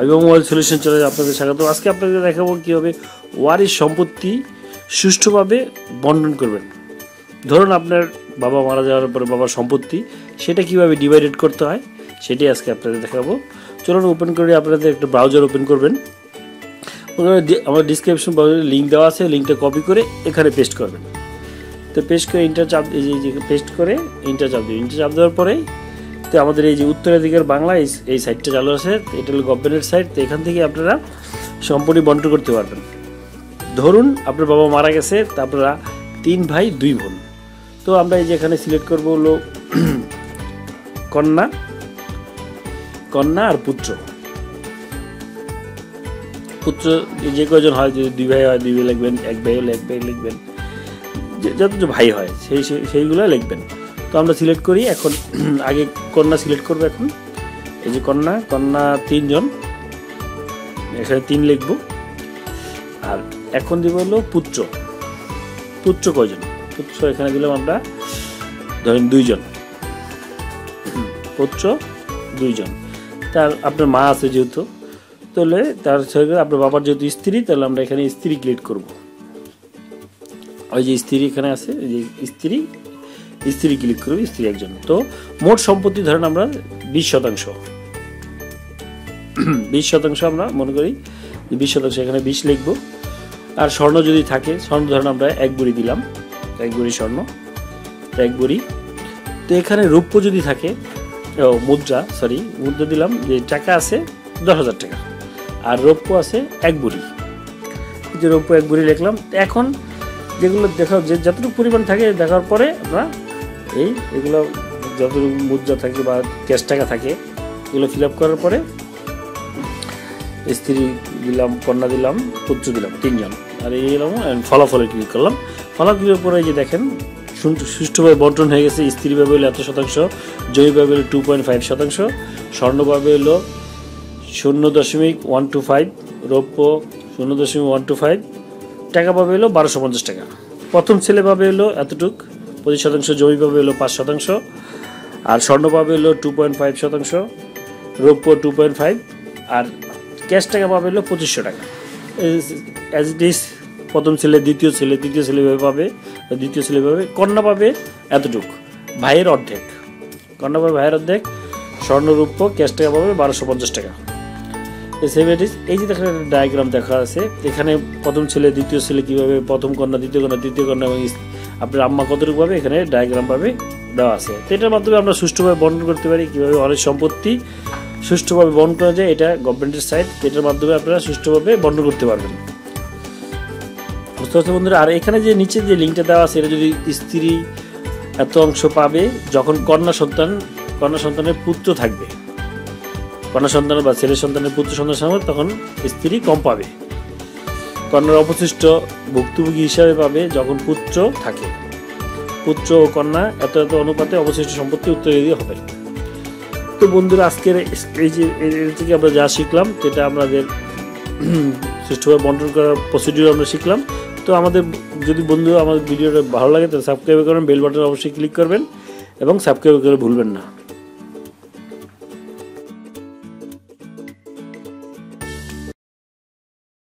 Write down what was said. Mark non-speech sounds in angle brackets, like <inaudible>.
Habiba mobile solution চলে আপনাদের স্বাগত আজকে আপনাদের দেখাবো কীভাবে ওয়ারিশ সম্পত্তি সুষ্ঠুভাবে বন্টন করবেন। ধরুন আপনার বাবা মারা যাওয়ার পরে বাবার সম্পত্তি, সেটা কীভাবে ডিভাইডেড করতে হয়, সেটাই আজকে আপনাদের দেখাবো। চলুন ওপেন করে আপনাদের একটা ব্রাউজার ওপেন করবেন। আমার ডিসক্রিপশন লিঙ্ক দেওয়া আছে লিঙ্কটা কপি করে এখানে পেস্ট করবেন। তো পেস্ট করে ইন্টার চাপ পেস্ট করে ইন্টার চাপ দেবেন। ইন্টার চাপ দেওয়ার পরে তো আমাদের এই যে উত্তরাধিকার বাংলা এই সাইটটা চালু আছে, এটা হলো গভর্নমেন্টের সাইট তো এখান থেকে আপনারা সম্পত্তি বন্টন করতে পারবেন। ধরুন আপনার বাবা মারা গেছে, তা আপনারা তিন ভাই, দুই বোন। তো আমরা এই যে এখানে সিলেক্ট করব হলো <clears throat> কন্যা কন্যা আর পুত্র। পুত্র যে কয়জন হয়, যদি দুই ভাই হয়, দুই ভাই লিখবেন, এক ভাই হলে এক ভাই লিখবেন যত ভাই হয় সেই- সেইগুলো লিখবেন। তো আমরা সিলেক্ট করি, এখন <clears throat> আগে কন্যা সিলেক্ট করব এখন। এই যে কন্যা কন্যা তিনজন। এখানে তিন লিখব। আর এখন দিব হলো পুত্র। পুত্র কয়জন? পুত্র এখানে দিলাম আমরা, ধরেন দুইজন। <clears throat> পুত্র দুইজন। তার আপনার মা আছে যেহেতু, তাহলে তার সঙ্গে আপনার বাবার যেহেতু স্ত্রী, তাহলে আমরা এখানে স্ত্রী ক্লিক করব। ওই যে স্ত্রী এখানে আছে, এই যে স্ত্রী স্ত্রী ক্লিক করব, স্ত্রী একজন। তো মোট সম্পত্তি ধরেন আমরা বিশ শতাংশ। বিশ শতাংশ আমরা মনে করি বিশ শতাংশ এখানে বিশ লিখব। আর স্বর্ণ যদি থাকে, স্বর্ণ ধরেন আমরা এক বুড়ি দিলাম এক বুড়ি স্বর্ণ এক বুড়ি। তো এখানে রৌপ্য যদি থাকে মুদ্রা সরি মুদ্রা দিলাম, যে টাকা আছে দশ হাজার টাকা। আর রৌপ্য আছে এক বুড়ি। যে রৌপ্য এক বুড়ি লিখলাম এখন যেগুলো দেখা, যে যতটুকু পরিমাণ থাকে দেখার পরে আমরা এই, এগুলো যতটুকু মুদ্রা থাকে বা ক্যাশ টাকা থাকে, এগুলো ফিল আপ করার পরে স্ত্রী দিলাম, কন্যা দিলাম, পুত্র দিলাম, তিনজন। আর এই এলাম ফলাফলে ক্লিক করলাম। ফলাফলের পরে যে দেখেন সুষ্ঠুভাবে বন্টন হয়ে গেছে। স্ত্রীভাবে হলো এত শতাংশ জৈবভাবে হলো টু পয়েন্ট ফাইভ শতাংশ স্বর্ণভাবে হলো শূন্য দশমিক ওয়ান টু ফাইভ রৌপ্য শূন্য দশমিক ওয়ান টু ফাইভ টাকা পাবে হলো বারোশো পঞ্চাশ টাকা। প্রথম ছেলে পাবে হলো এতটুক। পঁচিশ শতাংশ, জমি পাবে হলো পাঁচ শতাংশ। আর স্বর্ণ পাবে হলো টু পয়েন্ট ফাইভ শতাংশ, রৌপ্য টু পয়েন্ট ফাইভ আর ক্যাশ টাকা পাবে হলো পঁচিশশো টাকা। অ্যাজ ইট ইজ প্রথম ছেলে, দ্বিতীয় ছেলে, তৃতীয় ছেলে পাবে দ্বিতীয় ছেলে পাবে কন্যা পাবে এতটুক, ভাইয়ের অর্ধেক। কন্যা পাবে ভাইয়ের অর্ধেক স্বর্ণরূপ্য ক্যাশ টাকা পাবে বারোশো পঞ্চাশ টাকা। সেভেন্টিস এই যে দেখেন, একটা ডায়াগ্রাম দেখা আছে, এখানে প্রথম ছেলে, দ্বিতীয় ছেলে কীভাবে, প্রথম কন্যা, দ্বিতীয় কন্যা তৃতীয় কন্যা এবং আপনার আম্মা কতটুকু পাবে? এখানে ডায়াগ্রাম পাবে, দেওয়া আছে। তো এটার মাধ্যমে আমরা সুষ্ঠুভাবে বন্টন করতে পারি, কীভাবে অনেক সম্পত্তি সুষ্ঠুভাবে বন্টন করা যায়, এটা গভর্নমেন্টের সাইট এটার মাধ্যমে আপনারা সুষ্ঠুভাবে বন্টন করতে পারবেন। বুঝতে পারছ বন্ধুরা? আর এখানে যে নিচে যে লিঙ্কটা দেওয়া আছে, এটা যদি স্ত্রী এত অংশ পাবে, যখন কন্যা সন্তান, কন্যা সন্তানের পুত্র থাকবে, কন্যা সন্তানের বা ছেলে সন্তানের পুত্র সন্তান তখন স্ত্রী কম পাবে। কন্যার অবশিষ্ট ভুক্তভোগী হিসাবে পাবে যখন পুত্র থাকে। পুত্র ও কন্যা এত এত অনুপাতে অবশিষ্ট সম্পত্তি উত্তরাধিকারী হবে। তো বন্ধুরা, আজকের এই যে এর থেকে আমরা যা শিখলাম সেটা আমাদের সুষ্ঠুভাবে বন্টন করার প্রসিডিউর আমরা শিখলাম, তো আমাদের যদি বন্ধু আমাদের ভিডিওটা ভালো লাগে, তাহলে সাবস্ক্রাইব করবেন বেল বাটন অবশ্যই ক্লিক করবেন এবং সাবস্ক্রাইব করে ভুলবেন না।